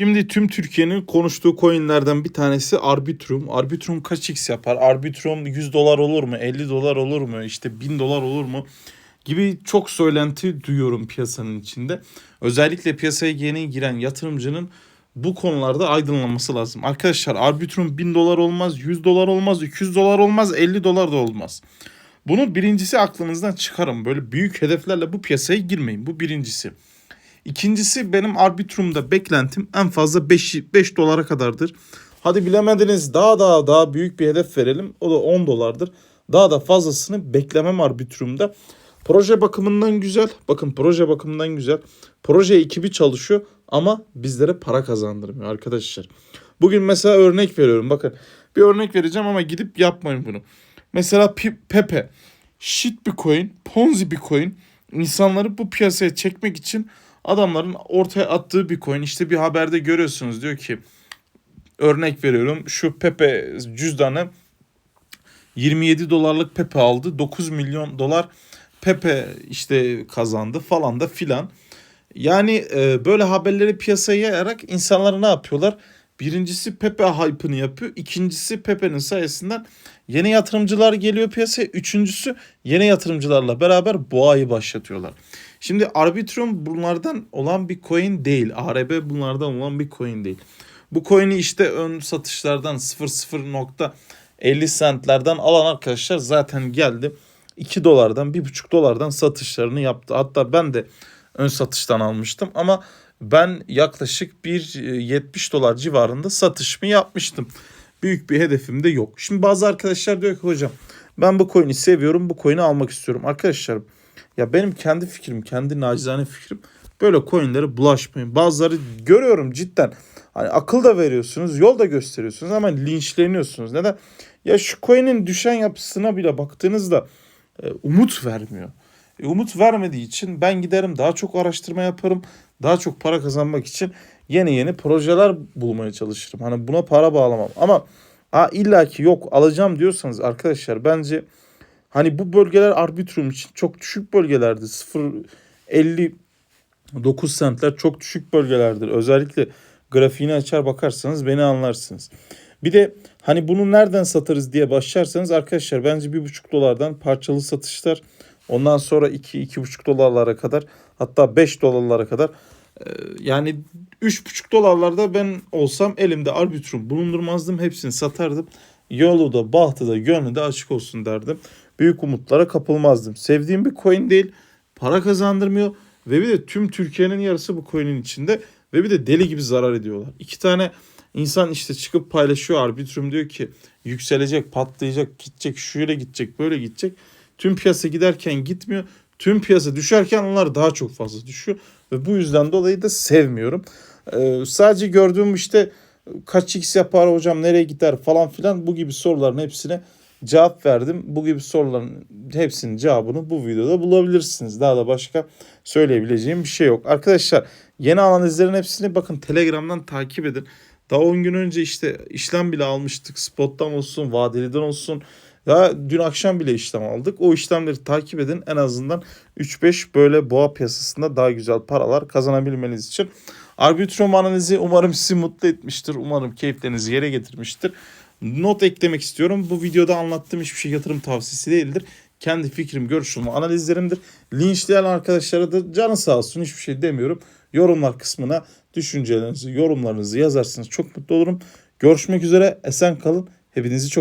Şimdi tüm Türkiye'nin konuştuğu coinlerden bir tanesi Arbitrum. Arbitrum kaç x yapar? Arbitrum 100 dolar olur mu? 50 dolar olur mu? İşte 1000 dolar olur mu? Gibi çok söylenti duyuyorum piyasanın içinde. Özellikle piyasaya yeni giren yatırımcının bu konularda aydınlanması lazım. Arkadaşlar Arbitrum 1000 dolar olmaz, 100 dolar olmaz, 200 dolar olmaz, 50 dolar da olmaz. Bunu birincisi aklınızdan çıkarın. Böyle büyük hedeflerle bu piyasaya girmeyin. Bu birincisi. İkincisi benim Arbitrum'da beklentim en fazla 5, 5 dolara kadardır. Hadi bilemediniz daha daha daha büyük bir hedef verelim. O da 10 dolardır. Daha da fazlasını beklemem Arbitrum'da. Proje bakımından güzel. Bakın proje bakımından güzel. Proje ekibi çalışıyor ama bizlere para kazandırmıyor arkadaşlar. Bugün mesela örnek veriyorum. Bakın bir örnek vereceğim ama gidip yapmayın bunu. Mesela Pepe. Shit bir coin, Ponzi bir coin. İnsanları bu piyasaya çekmek için adamların ortaya attığı bir coin. İşte bir haberde görüyorsunuz diyor ki örnek veriyorum şu Pepe cüzdanı 27 dolarlık Pepe aldı. 9 milyon dolar Pepe işte kazandı falan da filan. Yani e, böyle haberleri piyasaya yayarak insanlar ne yapıyorlar? Birincisi Pepe hype'ını yapıyor. İkincisi Pepe'nin sayesinden yeni yatırımcılar geliyor piyasaya. Üçüncüsü yeni yatırımcılarla beraber boğayı başlatıyorlar. Şimdi Arbitrum bunlardan olan bir coin değil. ARB bunlardan olan bir coin değil. Bu coin'i işte ön satışlardan 0.0.50 centlerden alan arkadaşlar zaten geldi. 2 dolardan 1.5 dolardan satışlarını yaptı. Hatta ben de ön satıştan almıştım ama ben yaklaşık bir e, 70 dolar civarında satışımı yapmıştım. Büyük bir hedefim de yok. Şimdi bazı arkadaşlar diyor ki hocam ben bu coin'i seviyorum bu coin'i almak istiyorum. Arkadaşlar ya benim kendi fikrim kendi nacizane fikrim böyle coin'lere bulaşmayın. Bazıları görüyorum cidden hani akıl da veriyorsunuz yol da gösteriyorsunuz ama linçleniyorsunuz. Neden? Ya şu coin'in düşen yapısına bile baktığınızda e, umut vermiyor. E, umut vermediği için ben giderim daha çok araştırma yaparım. Daha çok para kazanmak için yeni yeni projeler bulmaya çalışırım. Hani buna para bağlamam. Ama ha illaki yok alacağım diyorsanız arkadaşlar bence hani bu bölgeler arbitrum için çok düşük bölgelerdi. 0.59 centler çok düşük bölgelerdir. Özellikle grafiğini açar bakarsanız beni anlarsınız. Bir de hani bunu nereden satarız diye başlarsanız arkadaşlar bence 1.5 dolardan parçalı satışlar ondan sonra 2-2.5 dolarlara kadar hatta 5 dolarlara kadar e, yani 3.5 dolarlarda ben olsam elimde arbitrum bulundurmazdım. Hepsini satardım. Yolu da bahtı da gönlü de açık olsun derdim. Büyük umutlara kapılmazdım. Sevdiğim bir coin değil. Para kazandırmıyor. Ve bir de tüm Türkiye'nin yarısı bu coin'in içinde. Ve bir de deli gibi zarar ediyorlar. İki tane insan işte çıkıp paylaşıyor arbitrum diyor ki yükselecek, patlayacak, gidecek, şöyle gidecek, böyle gidecek. Tüm piyasa giderken gitmiyor. Tüm piyasa düşerken onlar daha çok fazla düşüyor. Ve bu yüzden dolayı da sevmiyorum. Ee, sadece gördüğüm işte kaç x yapar hocam nereye gider falan filan bu gibi soruların hepsine cevap verdim. Bu gibi soruların hepsinin cevabını bu videoda bulabilirsiniz. Daha da başka söyleyebileceğim bir şey yok. Arkadaşlar yeni analizlerin hepsini bakın Telegram'dan takip edin. Daha 10 gün önce işte işlem bile almıştık. Spot'tan olsun, vadeliden olsun. Daha dün akşam bile işlem aldık. O işlemleri takip edin. En azından 3-5 böyle boğa piyasasında daha güzel paralar kazanabilmeniz için. Arbitrum analizi umarım sizi mutlu etmiştir. Umarım keyiflerinizi yere getirmiştir. Not eklemek istiyorum. Bu videoda anlattığım hiçbir şey yatırım tavsiyesi değildir. Kendi fikrim, görüşüm, analizlerimdir. Linçleyen arkadaşlara da canı sağ olsun hiçbir şey demiyorum. Yorumlar kısmına düşüncelerinizi, yorumlarınızı yazarsınız. Çok mutlu olurum. Görüşmek üzere. Esen kalın. Hepinizi çok